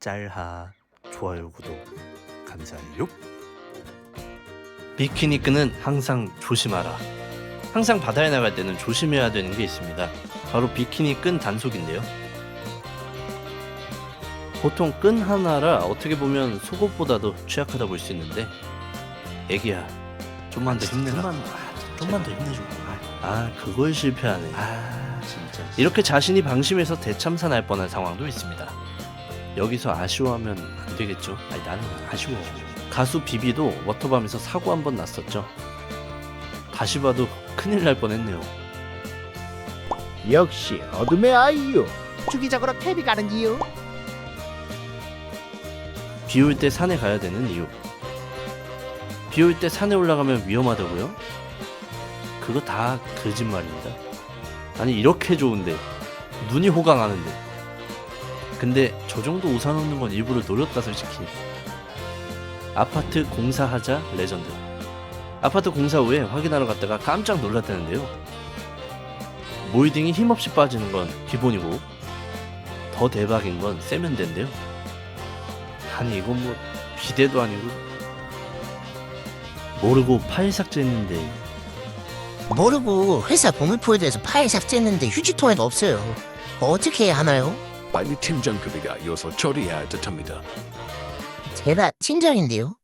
짤하 좋아요 구독 감사해요. 비키니 끈은 항상 조심하라. 항상 바다에 나갈 때는 조심해야 되는 게 있습니다. 바로 비키니 끈 단속인데요. 보통 끈 하나라 어떻게 보면 속옷보다도 취약하다 볼 수 있는데 애기야 좀만 더 힘내라. 좀만, 아, 좀만 더 힘내줘. 아. 그걸 실패하네. 아, 진짜. 이렇게 자신이 방심해서 대참사 날 뻔한 상황도 있습니다. 여기서 아쉬워하면 안 되겠죠. 아니, 나는 아쉬워. 가수 비비도 워터밤에서 사고 한 번 났었죠. 다시 봐도 큰일 날 뻔했네요. 역시 어둠의 아이요. 주기적으로 캐비 가는 이유 비 올 때 산에 가야 되는 이유. 비 올 때 산에 올라가면 위험하다고요? 그거 다 거짓말입니다. 아니 이렇게 좋은데 눈이 호강하는데. 근데 저 정도 우산 없는 건 일부러 노렸다 솔직히. 아파트 공사하자 레전드. 아파트 공사 후에 확인하러 갔다가 깜짝 놀랐다는데요. 몰딩이 힘없이 빠지는 건 기본이고 더 대박인 건 세면대인데요. 아니 이건 뭐 비대도 아니고 모르고 파일 삭제했는데 모르고 회사 보물포에 대해서 파일 삭제했는데 휴지통에도 없어요 어떻게 해야 하나요? 빨리 팀장 급이가 요소 처리해야 듯합니다. 제가 팀장인데요